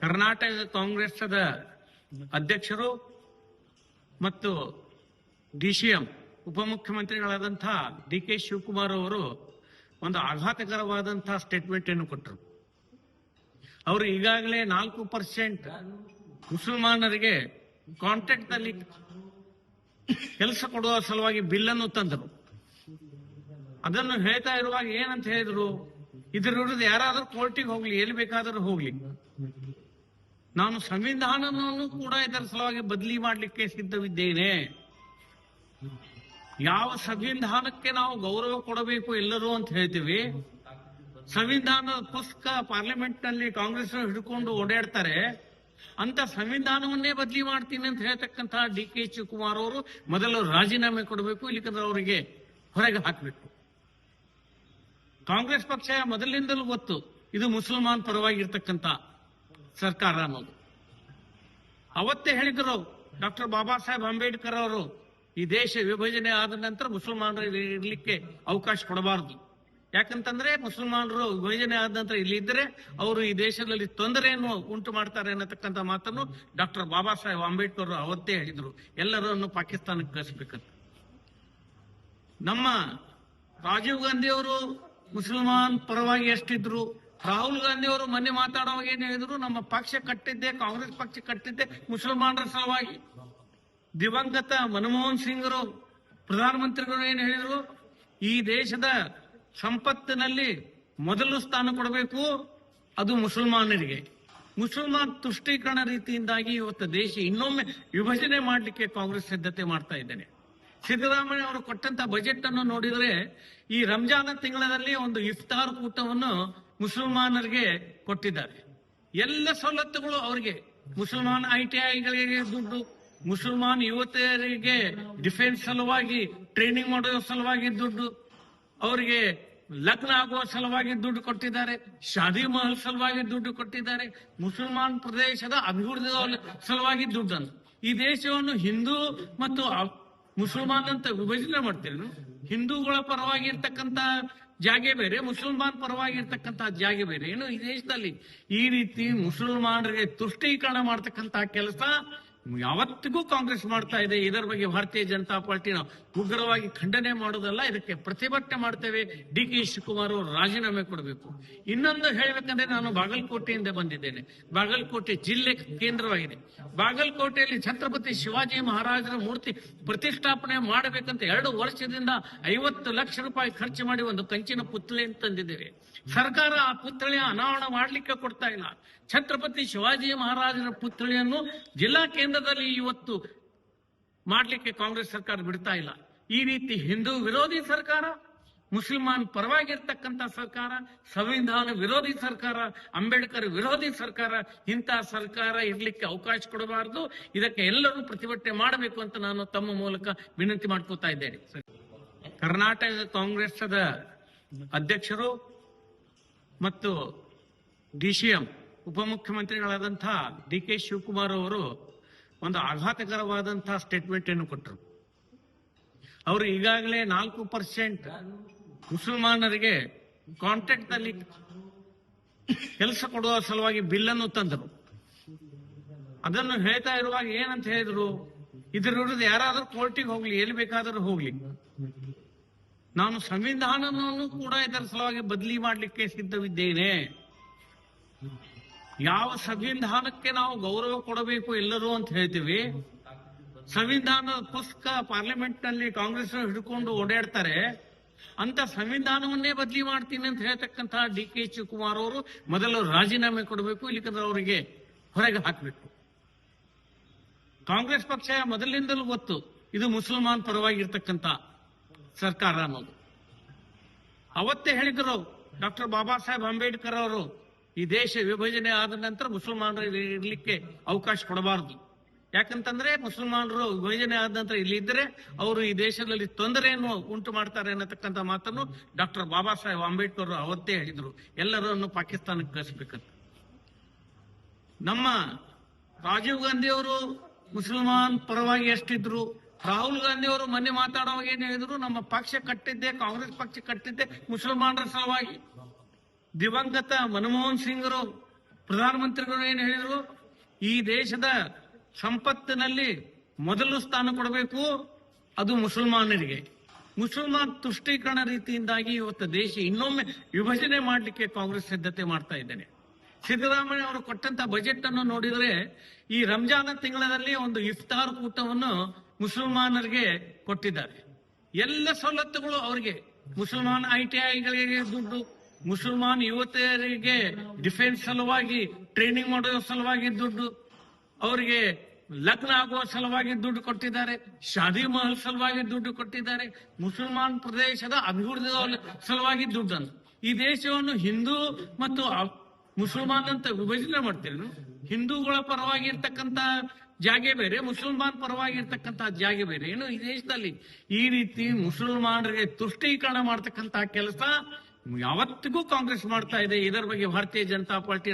ಕರ್ನಾಟಕ ಕಾಂಗ್ರೆಸ್ದ ಅಧ್ಯಕ್ಷರು ಮತ್ತು ಡಿ ಸಿ ಎಂ ಉಪಮುಖ್ಯಮಂತ್ರಿಗಳಾದಂಥ ಡಿ ಕೆ ಶಿವಕುಮಾರ್ ಅವರು ಒಂದು ಆಘಾತಕರವಾದಂಥ ಸ್ಟೇಟ್ಮೆಂಟ್ ಅನ್ನು ಕೊಟ್ಟರು. ಅವರು ಈಗಾಗಲೇ ನಾಲ್ಕು ಪರ್ಸೆಂಟ್ ಮುಸಲ್ಮಾನರಿಗೆ ಕಾಂಟ್ರಾಕ್ಟ್ನಲ್ಲಿ ಕೆಲಸ ಕೊಡುವ ಸಲುವಾಗಿ ಬಿಲ್ ಅನ್ನು ತಂದರು. ಅದನ್ನು ಹೇಳ್ತಾ ಇರುವಾಗ ಏನಂತ ಹೇಳಿದ್ರು? ಇದ್ರ ವಿರುದ್ಧ ಯಾರಾದರೂ ಕೋರ್ಟಿಗೆ ಹೋಗ್ಲಿ, ಎಲ್ಲಿ ಬೇಕಾದರೂ ಹೋಗ್ಲಿ. ನಾನು ಸಂವಿಧಾನವನ್ನು ಕೂಡ ಇದರ ಸಲುವಾಗಿ ಬದಲಿ ಮಾಡಲಿಕ್ಕೆ ಸಿದ್ಧವಿದ್ದೇನೆ. ಯಾವ ಸಂವಿಧಾನಕ್ಕೆ ನಾವು ಗೌರವ ಕೊಡಬೇಕು ಎಲ್ಲರೂ ಅಂತ ಹೇಳ್ತೀವಿ. ಸಂವಿಧಾನದ ಪುಸ್ತಕ ಪಾರ್ಲಿಮೆಂಟ್ನಲ್ಲಿ ಕಾಂಗ್ರೆಸ್ ಹಿಡ್ಕೊಂಡು ಓಡಾಡ್ತಾರೆ. ಅಂತ ಸಂವಿಧಾನವನ್ನೇ ಬದಲಿ ಮಾಡ್ತೀನಿ ಅಂತ ಹೇಳ್ತಕ್ಕಂತ ಡಿ ಕೆ ಶಿವಕುಮಾರ್ ಅವರು ಮೊದಲು ರಾಜೀನಾಮೆ ಕೊಡಬೇಕು ಇಲ್ಲಿಕಂದ್ರೆ ಅವರಿಗೆ ಹೊರಗೆ ಹಾಕಬೇಕು. ಕಾಂಗ್ರೆಸ್ ಪಕ್ಷ ಮೊದಲಿನಿಂದಲೂ ಗೊತ್ತು, ಇದು ಮುಸಲ್ಮಾನ್ ಪರವಾಗಿರ್ತಕ್ಕಂಥ ಸರ್ಕಾರ ಅನ್ನೋದು ಅವತ್ತೇ ಹೇಳಿದ್ರು ಡಾಕ್ಟರ್ ಬಾಬಾ ಸಾಹೇಬ್ ಅಂಬೇಡ್ಕರ್ ಅವರು, ಈ ದೇಶ ವಿಭಜನೆ ಆದ ನಂತರ ಮುಸಲ್ಮಾನರು ಇರ್ಲಿಕ್ಕೆ ಅವಕಾಶ ಕೊಡಬಾರದು. ಯಾಕಂತಂದ್ರೆ ಮುಸಲ್ಮಾನರು ವಿಭಜನೆ ಆದ ನಂತರ ಇಲ್ಲಿ ಇದ್ದರೆ ಅವರು ಈ ದೇಶದಲ್ಲಿ ತೊಂದರೆಯನ್ನು ಉಂಟು ಮಾಡ್ತಾರೆ ಅನ್ನತಕ್ಕಂಥ ಮಾತನ್ನು ಡಾಕ್ಟರ್ ಬಾಬಾ ಸಾಹೇಬ್ ಅಂಬೇಡ್ಕರ್ ಅವತ್ತೇ ಹೇಳಿದರು. ಎಲ್ಲರನ್ನು ಪಾಕಿಸ್ತಾನಕ್ಕೆ ಕಳಿಸ್ಬೇಕಂತ. ನಮ್ಮ ರಾಜೀವ್ ಗಾಂಧಿ ಅವರು ಮುಸಲ್ಮಾನ್ ಪರವಾಗಿ ಎಷ್ಟಿದ್ರು ರಾಹುಲ್ ಗಾಂಧಿ ಅವರು ಮೊನ್ನೆ ಮಾತಾಡುವಾಗ ಏನ್ ಹೇಳಿದ್ರು, ನಮ್ಮ ಪಕ್ಷ ಕಟ್ಟಿದ್ದೆ, ಕಾಂಗ್ರೆಸ್ ಪಕ್ಷ ಕಟ್ಟಿದ್ದೆ ಮುಸಲ್ಮಾನರ ಸಲುವಾಗಿ. ದಿವಂಗತ ಮನಮೋಹನ್ ಸಿಂಗ್ರು, ಪ್ರಧಾನಮಂತ್ರಿಗಳು ಏನ್ ಹೇಳಿದ್ರು, ಈ ದೇಶದ ಸಂಪತ್ತಿನಲ್ಲಿ ಮೊದಲು ಸ್ಥಾನ ಕೊಡಬೇಕು, ಅದು ಮುಸಲ್ಮಾನರಿಗೆ. ಮುಸಲ್ಮಾನ್ ತುಷ್ಟೀಕರಣ ರೀತಿಯಿಂದಾಗಿ ಇವತ್ತು ದೇಶ ಇನ್ನೊಮ್ಮೆ ವಿಭಜನೆ ಮಾಡಲಿಕ್ಕೆ ಕಾಂಗ್ರೆಸ್ ಸಿದ್ಧತೆ ಮಾಡ್ತಾ ಇದ್ದೇನೆ. ಸಿದ್ದರಾಮಯ್ಯ ಅವರು ಕೊಟ್ಟಂತ ಬಜೆಟ್ ಅನ್ನು ನೋಡಿದ್ರೆ, ಈ ರಂಜಾನ್ ತಿಂಗಳಲ್ಲಿ ಒಂದು ಇಫ್ತಾರ್ ಕೂಟವನ್ನು ಮುಸಲ್ಮಾನರಿಗೆ ಕೊಟ್ಟಿದ್ದಾರೆ. ಎಲ್ಲ ಸವಲತ್ತುಗಳು ಅವರಿಗೆ. ಮುಸಲ್ಮಾನ್ ಐ ಟಿ ಐಗಳಿಗೆ ದುಡ್ಡು, ಮುಸಲ್ಮಾನ್ ಯುವತಿಯರಿಗೆ ಡಿಫೆನ್ಸ್ ಸಲುವಾಗಿ, ಟ್ರೈನಿಂಗ್ ಮಾಡುವ ಸಲುವಾಗಿ ದುಡ್ಡು, ಅವರಿಗೆ ಲಗ್ನ ಆಗುವ ಸಲುವಾಗಿ ದುಡ್ಡು ಕೊಟ್ಟಿದ್ದಾರೆ. ಶಾದಿ ಮಹಲ್ ಸಲುವಾಗಿ ದುಡ್ಡು ಕೊಟ್ಟಿದ್ದಾರೆ. ಮುಸಲ್ಮಾನ್ ಪ್ರದೇಶದ ಅಭಿವೃದ್ಧಿ ಸಲುವಾಗಿ ದುಡ್ಡನ್ನು. ಈ ದೇಶವನ್ನು ಹಿಂದೂ ಮತ್ತು ಮುಸಲ್ಮಾನ್ ಅಂತ ವಿಭಜನೆ ಮಾಡ್ತೀರಿ ಹಿಂದೂಗಳ ಪರವಾಗಿ ಇರ್ತಕ್ಕಂತ ಜಾಗೆ ಬೇರೆ, ಮುಸಲ್ಮಾನ್ ಪರವಾಗಿ ಇರ್ತಕ್ಕಂತ ಜಾಗೆ ಬೇರೆ. ಏನು ಈ ದೇಶದಲ್ಲಿ ಈ ರೀತಿ ಮುಸಲ್ಮಾನರಿಗೆ ತುಷ್ಟೀಕರಣ ಮಾಡ್ತಕ್ಕಂತ ಕೆಲಸ ಯಾವತ್ತಿಗೂ ಕಾಂಗ್ರೆಸ್ ಮಾಡ್ತಾ ಇದೆ, ಇದರ ಬಗ್ಗೆ ಭಾರತೀಯ ಜನತಾ ಪಾರ್ಟಿ ಉಗ್ರವಾಗಿ ಖಂಡನೆ ಮಾಡೋದಲ್ಲ, ಇದಕ್ಕೆ ಪ್ರತಿಭಟನೆ ಮಾಡ್ತೇವೆ. ಡಿ ಕೆ ಶಿವಕುಮಾರ್ ಅವರು ರಾಜೀನಾಮೆ ಕೊಡಬೇಕು. ಇನ್ನೊಂದು ಹೇಳ್ಬೇಕಂದ್ರೆ ನಾನು ಬಾಗಲಕೋಟೆಯಿಂದ ಬಂದಿದ್ದೇನೆ. ಬಾಗಲಕೋಟೆ ಜಿಲ್ಲೆ ಕೇಂದ್ರವಾಗಿದೆ. ಬಾಗಲಕೋಟೆಯಲ್ಲಿ ಛತ್ರಪತಿ ಶಿವಾಜಿ ಮಹಾರಾಜರ ಮೂರ್ತಿ ಪ್ರತಿಷ್ಠಾಪನೆ ಮಾಡಬೇಕಂತ ಎರಡು ವರ್ಷದಿಂದ ಐವತ್ತು ಲಕ್ಷ ರೂಪಾಯಿ ಖರ್ಚು ಮಾಡಿ ಒಂದು ಕಂಚಿನ ಪುತ್ಥಳಿ ತಂದಿದ್ದೇವೆ. ಸರ್ಕಾರ ಆ ಪುತ್ಥಳಿಯ ಅನಾವರಣ ಮಾಡ್ಲಿಕ್ಕೆ ಕೊಡ್ತಾ ಇಲ್ಲ. ಛತ್ರಪತಿ ಶಿವಾಜಿ ಮಹಾರಾಜರ ಪುತ್ಥಳಿಯನ್ನು ಜಿಲ್ಲಾ ಕೇಂದ್ರದಲ್ಲಿ ಇವತ್ತು ಮಾಡಲಿಕ್ಕೆ ಕಾಂಗ್ರೆಸ್ ಸರ್ಕಾರ ಬಿಡ್ತಾ ಇಲ್ಲ. ಈ ರೀತಿ ಹಿಂದೂ ವಿರೋಧಿ ಸರ್ಕಾರ, ಮುಸಲ್ಮಾನ್ ಪರವಾಗಿರ್ತಕ್ಕಂಥ ಸರ್ಕಾರ, ಸಂವಿಧಾನ ವಿರೋಧಿ ಸರ್ಕಾರ, ಅಂಬೇಡ್ಕರ್ ವಿರೋಧಿ ಸರ್ಕಾರ, ಇಂಥ ಸರ್ಕಾರ ಇರಲಿಕ್ಕೆ ಅವಕಾಶ ಕೊಡಬಾರದು. ಇದಕ್ಕೆ ಎಲ್ಲರೂ ಪ್ರತಿಭಟನೆ ಮಾಡಬೇಕು ಅಂತ ನಾನು ತಮ್ಮ ಮೂಲಕ ವಿನಂತಿ ಮಾಡ್ಕೋತಾ ಇದ್ದೇನೆ. ಕರ್ನಾಟಕ ಕಾಂಗ್ರೆಸ್ದ ಅಧ್ಯಕ್ಷರು ಮತ್ತು ಡಿಸಿಎಂ ಉಪಮುಖ್ಯಮಂತ್ರಿಗಳಾದಂತಹ ಡಿ ಕೆ ಶಿವಕುಮಾರ್ ಅವರು ಒಂದು ಆಘಾತಕರವಾದಂತಹ ಸ್ಟೇಟ್ಮೆಂಟ್ ಅನ್ನು ಕೊಟ್ಟರು. ಅವರು ಈಗಾಗಲೇ ನಾಲ್ಕು ಪರ್ಸೆಂಟ್ ಮುಸಲ್ಮಾನರಿಗೆ ಕಾಂಟ್ರಾಕ್ಟ್ನಲ್ಲಿ ಕೆಲಸ ಕೊಡುವ ಸಲುವಾಗಿ ಬಿಲ್ ಅನ್ನು ತಂದರು. ಅದನ್ನು ಹೇಳ್ತಾ ಇರುವಾಗ ಏನಂತ ಹೇಳಿದ್ರು, ಇದ್ರ ವಿರುದ್ಧ ಯಾರಾದರೂ ಕೋರ್ಟಿಗೆ ಹೋಗ್ಲಿ, ಎಲ್ಲಿ ಬೇಕಾದರೂ ಹೋಗ್ಲಿ. ನಾನು ಸಂವಿಧಾನವನ್ನು ಕೂಡ ಇದರ ಸಲುವಾಗಿ ಬದಲಿ ಮಾಡಲಿಕ್ಕೆ ಸಿದ್ಧವಿದ್ದೇನೆ. ಯಾವ ಸಂವಿಧಾನಕ್ಕೆ ನಾವು ಗೌರವ ಕೊಡಬೇಕು ಎಲ್ಲರೂ ಅಂತ ಹೇಳ್ತೀವಿ. ಸಂವಿಧಾನದ ಪುಸ್ತಕ ಪಾರ್ಲಿಮೆಂಟ್ನಲ್ಲಿ ಕಾಂಗ್ರೆಸ್ ಹಿಡ್ಕೊಂಡು ಓಡಾಡ್ತಾರೆ. ಅಂತ ಸಂವಿಧಾನವನ್ನೇ ಬದಲಿ ಮಾಡ್ತೀನಿ ಅಂತ ಹೇಳ್ತಕ್ಕಂತ ಡಿ ಕೆ ಶಿವಕುಮಾರ್ ಅವರು ಮೊದಲು ರಾಜೀನಾಮೆ ಕೊಡಬೇಕು ಇಲ್ಲಿಕಂದ್ರೆ ಅವರಿಗೆ ಹೊರಗೆ ಹಾಕಬೇಕು. ಕಾಂಗ್ರೆಸ್ ಪಕ್ಷ ಮೊದಲಿನಿಂದಲೂ ಗೊತ್ತು, ಇದು ಮುಸಲ್ಮಾನ್ ಪರವಾಗಿರ್ತಕ್ಕಂಥ ಸರ್ಕಾರ ಅನ್ನೋದು. ಅವತ್ತೇ ಹೇಳಿದ್ರು ಡಾಕ್ಟರ್ ಬಾಬಾ ಸಾಹೇಬ್ ಅಂಬೇಡ್ಕರ್ ಅವರು ಈ ದೇಶ ವಿಭಜನೆ ಆದ ನಂತರ ಮುಸಲ್ಮಾನರು ಇರಲಿಕ್ಕೆ ಅವಕಾಶ ಕೊಡಬಾರದು. ಯಾಕಂತಂದ್ರೆ ಮುಸಲ್ಮಾನರು ವಿಭಜನೆ ಆದ ನಂತರ ಇಲ್ಲಿ ಇದ್ದರೆ ಅವರು ಈ ದೇಶದಲ್ಲಿ ತೊಂದರೆಯನ್ನು ಉಂಟು ಮಾಡ್ತಾರೆ ಅನ್ನತಕ್ಕಂಥ ಮಾತನ್ನು ಡಾಕ್ಟರ್ ಬಾಬಾ ಸಾಹೇಬ್ ಅಂಬೇಡ್ಕರ್ ಅವತ್ತೇ ಹೇಳಿದರು. ಎಲ್ಲರನ್ನು ಪಾಕಿಸ್ತಾನಕ್ಕೆ ಕಳಿಸ್ಬೇಕಂತ. ನಮ್ಮ ರಾಜೀವ್ ಗಾಂಧಿ ಅವರು ಮುಸಲ್ಮಾನ್ ಪರವಾಗಿ ಎಷ್ಟಿದ್ರು, ರಾಹುಲ್ ಗಾಂಧಿ ಅವರು ಮೊನ್ನೆ ಮಾತಾಡುವಾಗ ಏನ್ ಹೇಳಿದ್ರು, ನಮ್ಮ ಪಕ್ಷ ಕಟ್ಟಿದ್ದೆ ಕಾಂಗ್ರೆಸ್ ಪಕ್ಷ ಕಟ್ಟಿದ್ದೆ ಮುಸಲ್ಮಾನರ ಸಲುವಾಗಿ. ದಿವಂಗತ ಮನಮೋಹನ್ ಸಿಂಗ್ರು, ಪ್ರಧಾನಮಂತ್ರಿಗಳು ಏನು ಹೇಳಿದರು? ಈ ದೇಶದ ಸಂಪತ್ತಿನಲ್ಲಿ ಮೊದಲು ಸ್ಥಾನ ಕೊಡಬೇಕು, ಅದು ಮುಸಲ್ಮಾನರಿಗೆ. ಮುಸಲ್ಮಾನ್ ತುಷ್ಟೀಕರಣ ರೀತಿಯಿಂದಾಗಿ ಇವತ್ತು ದೇಶ ಇನ್ನೊಮ್ಮೆ ವಿಭಜನೆ ಮಾಡಲಿಕ್ಕೆ ಕಾಂಗ್ರೆಸ್ ಸಿದ್ಧತೆ ಮಾಡ್ತಾ ಇದ್ದೇನೆ. ಸಿದ್ದರಾಮಯ್ಯ ಅವರು ಕೊಟ್ಟಂತ ಬಜೆಟ್ ಅನ್ನು ನೋಡಿದರೆ, ಈ ರಂಜಾನ ತಿಂಗಳಲ್ಲಿ ಒಂದು ಇಫ್ತಾರ್ ಕೂಟವನ್ನು ಮುಸಲ್ಮಾನರಿಗೆ ಕೊಟ್ಟಿದ್ದಾರೆ. ಎಲ್ಲ ಸವಲತ್ತುಗಳು ಅವರಿಗೆ. ಮುಸಲ್ಮಾನ್ ಐ ಟಿ ಐಗಳಿಗೆ ದುಡ್ಡು ಮುಸಲ್ಮಾನ್ ಯುವತಿಯರಿಗೆ ಡಿಫೆನ್ಸ್ ಸಲುವಾಗಿ ಟ್ರೈನಿಂಗ್ ಮಾಡುವ ಸಲುವಾಗಿ ದುಡ್ಡು, ಅವರಿಗೆ ಲಗ್ನ ಆಗುವ ಸಲುವಾಗಿ ದುಡ್ಡು ಕೊಟ್ಟಿದ್ದಾರೆ, ಶಾದಿ ಮಹಲ್ ಸಲುವಾಗಿ ದುಡ್ಡು ಕೊಟ್ಟಿದ್ದಾರೆ, ಮುಸಲ್ಮಾನ್ ಪ್ರದೇಶದ ಅಭಿವೃದ್ಧಿ ಸಲುವಾಗಿ ದುಡ್ಡನ್ನು. ಈ ದೇಶವನ್ನು ಹಿಂದೂ ಮತ್ತು ಮುಸಲ್ಮಾನ್ ಅಂತ ವಿಭಜನೆ ಮಾಡ್ತೀರಿ ಹಿಂದೂಗಳ ಪರವಾಗಿ ಇರ್ತಕ್ಕಂತ ಜಾಗೆ ಬೇರೆ, ಮುಸಲ್ಮಾನ್ ಪರವಾಗಿ ಇರ್ತಕ್ಕಂತ ಜಾಗೆ ಬೇರೆ. ಏನು ಈ ದೇಶದಲ್ಲಿ ಈ ರೀತಿ ಮುಸಲ್ಮಾನರಿಗೆ ತುಷ್ಟೀಕರಣ ಮಾಡ್ತಕ್ಕಂತ ಕೆಲಸ ಯಾವತ್ತಿಗೂ ಕಾಂಗ್ರೆಸ್ ಮಾಡ್ತಾ ಇದೆ, ಇದರ ಬಗ್ಗೆ ಭಾರತೀಯ ಜನತಾ ಪಾರ್ಟಿ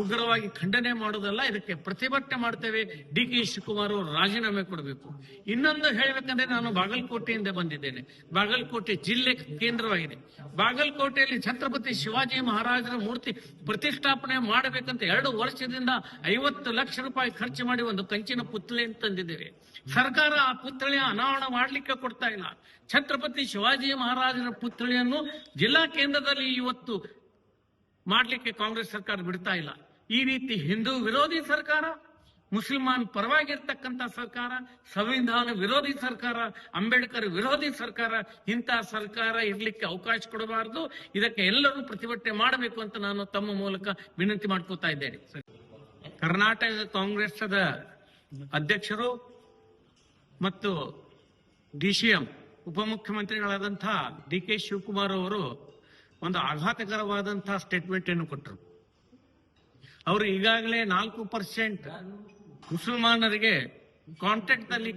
ಉಗ್ರವಾಗಿ ಖಂಡನೆ ಮಾಡೋದಲ್ಲ, ಇದಕ್ಕೆ ಪ್ರತಿಭಟನೆ ಮಾಡ್ತೇವೆ. ಡಿ ಕೆ ಶಿವಕುಮಾರ್ ಅವರು ರಾಜೀನಾಮೆ ಕೊಡಬೇಕು. ಇನ್ನೊಂದು ಹೇಳಬೇಕಂದ್ರೆ ನಾನು ಬಾಗಲಕೋಟೆಯಿಂದ ಬಂದಿದ್ದೇನೆ. ಬಾಗಲಕೋಟೆ ಜಿಲ್ಲೆ ಕೇಂದ್ರವಾಗಿದೆ. ಬಾಗಲಕೋಟೆಯಲ್ಲಿ ಛತ್ರಪತಿ ಶಿವಾಜಿ ಮಹಾರಾಜರ ಮೂರ್ತಿ ಪ್ರತಿಷ್ಠಾಪನೆ ಮಾಡಬೇಕಂತ ಎರಡು ವರ್ಷದಿಂದ ಐವತ್ತು ಲಕ್ಷ ರೂಪಾಯಿ ಖರ್ಚು ಮಾಡಿ ಒಂದು ಕಂಚಿನ ಪುತ್ಥಳಿ ತಂದಿದ್ದೇವೆ. ಸರ್ಕಾರ ಆ ಪುತ್ಥಳಿಯ ಅನಾವರಣ ಮಾಡ್ಲಿಕ್ಕೆ ಕೊಡ್ತಾ ಇಲ್ಲ. ಛತ್ರಪತಿ ಶಿವಾಜಿ ಮಹಾರಾಜರ ಪುತ್ಥಳಿಯನ್ನು ಜಿಲ್ಲಾ ಕೇಂದ್ರದಲ್ಲಿ ಇವತ್ತು ಮಾಡಲಿಕ್ಕೆ ಕಾಂಗ್ರೆಸ್ ಸರ್ಕಾರ ಬಿಡ್ತಾ ಇಲ್ಲ. ಈ ರೀತಿ ಹಿಂದೂ ವಿರೋಧಿ ಸರ್ಕಾರ, ಮುಸಲ್ಮಾನ್ ಪರವಾಗಿರ್ತಕ್ಕಂಥ ಸರ್ಕಾರ, ಸಂವಿಧಾನ ವಿರೋಧಿ ಸರ್ಕಾರ, ಅಂಬೇಡ್ಕರ್ ವಿರೋಧಿ ಸರ್ಕಾರ ಇಂತಹ ಸರ್ಕಾರ ಇರ್ಲಿಕ್ಕೆ ಅವಕಾಶ ಕೊಡಬಾರದು. ಇದಕ್ಕೆ ಎಲ್ಲರೂ ಪ್ರತಿಭಟನೆ ಮಾಡಬೇಕು ಅಂತ ನಾನು ತಮ್ಮ ಮೂಲಕ ವಿನಂತಿ ಮಾಡ್ಕೋತಾ ಇದ್ದೇನೆ. ಕರ್ನಾಟಕ ಕಾಂಗ್ರೆಸ್ದ ಅಧ್ಯಕ್ಷರು ಮತ್ತು ಡಿಸಿಎಂ ಉಪಮುಖ್ಯಮಂತ್ರಿಗಳಾದಂತಹ ಡಿ ಕೆ ಶಿವಕುಮಾರ್ ಅವರು ಒಂದು ಆಘಾತಕರವಾದಂತಹ ಸ್ಟೇಟ್ಮೆಂಟ್ ಅನ್ನು ಕೊಟ್ಟರು ಅವರು ಈಗಾಗಲೇ ನಾಲ್ಕು ಪರ್ಸೆಂಟ್ ಮುಸಲ್ಮಾನರಿಗೆ ಕಾಂಟ್ರಾಕ್ಟ್ನಲ್ಲಿ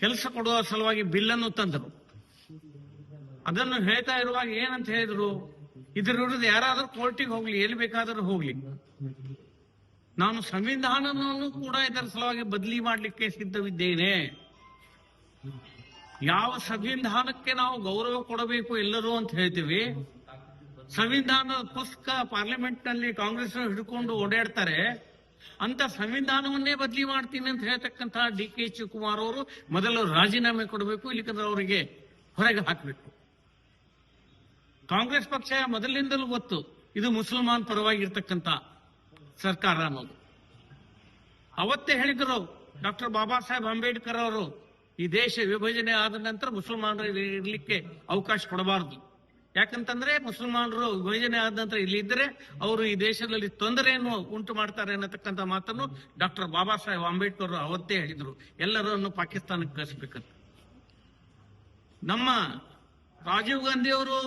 ಕೆಲಸ ಕೊಡುವ ಸಲುವಾಗಿ ಬಿಲ್ ಅನ್ನು ತಂದರು. ಅದನ್ನು ಹೇಳ್ತಾ ಇರುವಾಗ ಏನಂತ ಹೇಳಿದ್ರು? ಇದ್ರ ವಿರುದ್ಧ ಯಾರಾದರೂ ಕೋರ್ಟಿಗೆ ಹೋಗ್ಲಿ, ಎಲ್ಲಿ ಬೇಕಾದರೂ ಹೋಗ್ಲಿ. ನಾನು ಸಂವಿಧಾನವನ್ನು ಕೂಡ ಇದರ ಸಲುವಾಗಿ ಬದಲಿ ಮಾಡಲಿಕ್ಕೆ ಸಿದ್ಧವಿದ್ದೇನೆ. ಯಾವ ಸಂವಿಧಾನಕ್ಕೆ ನಾವು ಗೌರವ ಕೊಡಬೇಕು ಎಲ್ಲರೂ ಅಂತ ಹೇಳ್ತೀವಿ. ಸಂವಿಧಾನದ ಪುಸ್ತಕ ಪಾರ್ಲಿಮೆಂಟ್ನಲ್ಲಿ ಕಾಂಗ್ರೆಸ್ ಹಿಡ್ಕೊಂಡು ಓಡಾಡ್ತಾರೆ. ಅಂತ ಸಂವಿಧಾನವನ್ನೇ ಬದಲಿ ಮಾಡ್ತೀನಿ ಅಂತ ಹೇಳ್ತಕ್ಕಂತಹ ಡಿ ಕೆ ಶಿವಕುಮಾರ್ ಅವರು ಮೊದಲು ರಾಜೀನಾಮೆ ಕೊಡಬೇಕು ಇಲ್ಲಿಕಂದ್ರೆ ಅವರಿಗೆ ಹೊರಗೆ ಹಾಕಬೇಕು. ಕಾಂಗ್ರೆಸ್ ಪಕ್ಷ ಮೊದಲಿನಿಂದಲೂ ಗೊತ್ತು, ಇದು ಮುಸಲ್ಮಾನ್ ಪರವಾಗಿರ್ತಕ್ಕಂಥ ಸರ್ಕಾರ ಅನ್ನೋದು. ಅವತ್ತೇ ಹೇಳಿದ್ರು ಡಾಕ್ಟರ್ ಬಾಬಾ ಸಾಹೇಬ್ ಅಂಬೇಡ್ಕರ್ ಅವರು ಈ ದೇಶ ವಿಭಜನೆ ಆದ ನಂತರ ಮುಸಲ್ಮಾನರು ಇರಲಿಕ್ಕೆ ಅವಕಾಶ ಕೊಡಬಾರದು. ಯಾಕಂತಂದ್ರೆ ಮುಸಲ್ಮಾನರು ವಿಭಜನೆ ಆದ ನಂತರ ಇಲ್ಲಿ ಇದ್ರೆ ಅವರು ಈ ದೇಶದಲ್ಲಿ ತೊಂದರೆಯನ್ನು ಉಂಟು ಮಾಡ್ತಾರೆ ಅನ್ನತಕ್ಕಂಥ ಮಾತನ್ನು ಡಾಕ್ಟರ್ ಬಾಬಾ ಸಾಹೇಬ್ ಅಂಬೇಡ್ಕರ್ ಅವತ್ತೇ ಹೇಳಿದರು. ಎಲ್ಲರನ್ನು ಪಾಕಿಸ್ತಾನಕ್ಕೆ ಕಳಿಸ್ಬೇಕಂತ. ನಮ್ಮ ರಾಜೀವ್ ಗಾಂಧಿ ಅವರು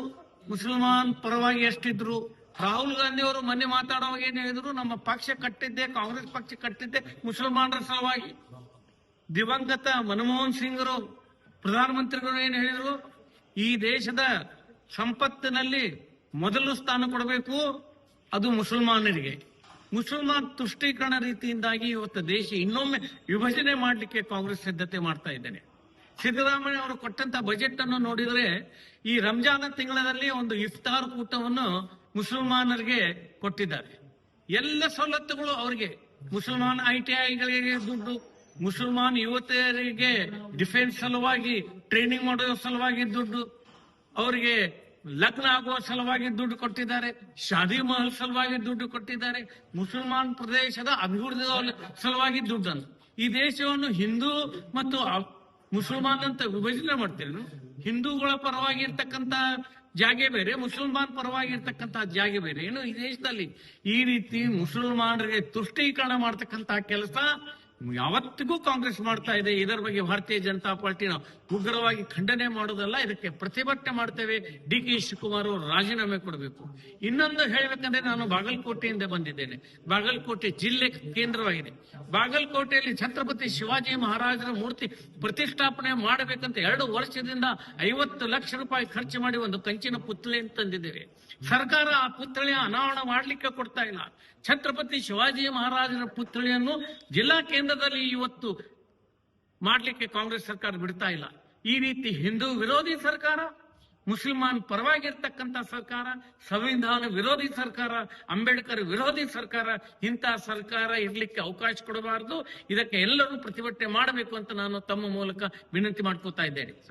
ಮುಸಲ್ಮಾನ್ ಪರವಾಗಿ ಎಷ್ಟಿದ್ರು, ರಾಹುಲ್ ಗಾಂಧಿ ಅವರು ಮೊನ್ನೆ ಮಾತಾಡುವಾಗ ಏನು ಹೇಳಿದ್ರು, ನಮ್ಮ ಪಕ್ಷ ಕಟ್ಟಿದ್ದೆ, ಕಾಂಗ್ರೆಸ್ ಪಕ್ಷ ಕಟ್ಟಿದ್ದೆ ಮುಸಲ್ಮಾನರ ಸಲುವಾಗಿ. ದಿವಂಗತ ಮನಮೋಹನ್ ಸಿಂಗ್ ಅವರು ಪ್ರಧಾನಮಂತ್ರಿಗಳು ಏನು ಹೇಳಿದರು? ಈ ದೇಶದ ಸಂಪತ್ತಿನಲ್ಲಿ ಮೊದಲು ಸ್ಥಾನ ಕೊಡಬೇಕು, ಅದು ಮುಸಲ್ಮಾನರಿಗೆ. ಮುಸಲ್ಮಾನ್ ತುಷ್ಟೀಕರಣ ರೀತಿಯಿಂದಾಗಿ ಇವತ್ತು ದೇಶ ಇನ್ನೊಮ್ಮೆ ವಿಭಜನೆ ಮಾಡಲಿಕ್ಕೆ ಕಾಂಗ್ರೆಸ್ ಸಿದ್ಧತೆ ಮಾಡ್ತಾ ಇದ್ದೇನೆ. ಸಿದ್ದರಾಮಯ್ಯ ಅವರು ಕೊಟ್ಟಂತ ಬಜೆಟ್ ಅನ್ನು ನೋಡಿದರೆ ಈ ರಂಜಾನ ತಿಂಗಳಲ್ಲಿ ಒಂದು ಇಫ್ತಾರ್ ಕೂಟವನ್ನು ಮುಸಲ್ಮಾನರಿಗೆ ಕೊಟ್ಟಿದ್ದಾರೆ. ಎಲ್ಲ ಸವಲತ್ತುಗಳು ಅವರಿಗೆ. ಮುಸಲ್ಮಾನ್ ಐ ಟಿ ದುಡ್ಡು ಮುಸಲ್ಮಾನ್ ಯುವತಿಯರಿಗೆ ಡಿಫೆನ್ಸ್ ಸಲುವಾಗಿ ಟ್ರೈನಿಂಗ್ ಮಾಡುವ ಸಲುವಾಗಿ ದುಡ್ಡು, ಅವರಿಗೆ ಲಗ್ನ ಆಗುವ ಸಲುವಾಗಿ ದುಡ್ಡು ಕೊಟ್ಟಿದ್ದಾರೆ, ಶಾದಿ ಮಹಲ್ ಸಲುವಾಗಿ ದುಡ್ಡು ಕೊಟ್ಟಿದ್ದಾರೆ, ಮುಸಲ್ಮಾನ್ ಪ್ರದೇಶದ ಅಭಿವೃದ್ಧಿ ಸಲುವಾಗಿ ದುಡ್ಡನ್ನು. ಈ ದೇಶವನ್ನು ಹಿಂದೂ ಮತ್ತು ಮುಸಲ್ಮಾನ್ ಅಂತ ವಿಭಜನೆ ಮಾಡ್ತೀರಿ ಹಿಂದೂಗಳ ಪರವಾಗಿ ಇರ್ತಕ್ಕಂತ ಜಾಗೆ ಬೇರೆ, ಮುಸಲ್ಮಾನ್ ಪರವಾಗಿ ಇರ್ತಕ್ಕಂತ ಜಾಗೆ ಬೇರೆ. ಏನು ಈ ದೇಶದಲ್ಲಿ ಈ ರೀತಿ ಮುಸಲ್ಮಾನರಿಗೆ ತುಷ್ಟೀಕರಣ ಮಾಡ್ತಕ್ಕಂತ ಕೆಲಸ ಯಾವತ್ತಿಗೂ ಕಾಂಗ್ರೆಸ್ ಮಾಡ್ತಾ ಇದೆ, ಇದರ ಬಗ್ಗೆ ಭಾರತೀಯ ಜನತಾ ಪಾರ್ಟಿ ಉಗ್ರವಾಗಿ ಖಂಡನೆ ಮಾಡೋದಲ್ಲ, ಇದಕ್ಕೆ ಪ್ರತಿಭಟನೆ ಮಾಡ್ತೇವೆ. ಡಿ ಕೆ ಶಿವಕುಮಾರ್ ಅವರು ರಾಜೀನಾಮೆ ಕೊಡಬೇಕು. ಇನ್ನೊಂದು ಹೇಳ್ಬೇಕಂದ್ರೆ ನಾನು ಬಾಗಲಕೋಟೆಯಿಂದ ಬಂದಿದ್ದೇನೆ. ಬಾಗಲಕೋಟೆ ಜಿಲ್ಲೆ ಕೇಂದ್ರವಾಗಿದೆ. ಬಾಗಲಕೋಟೆಯಲ್ಲಿ ಛತ್ರಪತಿ ಶಿವಾಜಿ ಮಹಾರಾಜರ ಮೂರ್ತಿ ಪ್ರತಿಷ್ಠಾಪನೆ ಮಾಡಬೇಕಂತ ಎರಡು ವರ್ಷದಿಂದ ಐವತ್ತು ಲಕ್ಷ ರೂಪಾಯಿ ಖರ್ಚು ಮಾಡಿ ಒಂದು ಕಂಚಿನ ಪುತ್ಥಳಿ ತಂದಿದ್ದೇವೆ. ಸರ್ಕಾರ ಆ ಪುತ್ಥಳಿಯ ಅನಾವರಣ ಮಾಡ್ಲಿಕ್ಕೆ ಕೊಡ್ತಾ ಇಲ್ಲ. ಛತ್ರಪತಿ ಶಿವಾಜಿ ಮಹಾರಾಜರ ಪುತ್ಥಳಿಯನ್ನು ಜಿಲ್ಲಾ ಕೇಂದ್ರದಲ್ಲಿ ಇವತ್ತು ಮಾಡಲಿಕ್ಕೆ ಕಾಂಗ್ರೆಸ್ ಸರ್ಕಾರ ಬಿಡ್ತಾ ಇಲ್ಲ. ಈ ರೀತಿ ಹಿಂದೂ ವಿರೋಧಿ ಸರ್ಕಾರ, ಮುಸಲ್ಮಾನ್ ಪರವಾಗಿರ್ತಕ್ಕಂಥ ಸರ್ಕಾರ, ಸಂವಿಧಾನ ವಿರೋಧಿ ಸರ್ಕಾರ, ಅಂಬೇಡ್ಕರ್ ವಿರೋಧಿ ಸರ್ಕಾರ ಇಂತಹ ಸರ್ಕಾರ ಇರಲಿಕ್ಕೆ ಅವಕಾಶ ಕೊಡಬಾರದು. ಇದಕ್ಕೆ ಎಲ್ಲರೂ ಪ್ರತಿಭಟನೆ ಮಾಡಬೇಕು ಅಂತ ನಾನು ತಮ್ಮ ಮೂಲಕ ವಿನಂತಿ ಮಾಡ್ಕೋತಾ ಇದ್ದೇನೆ.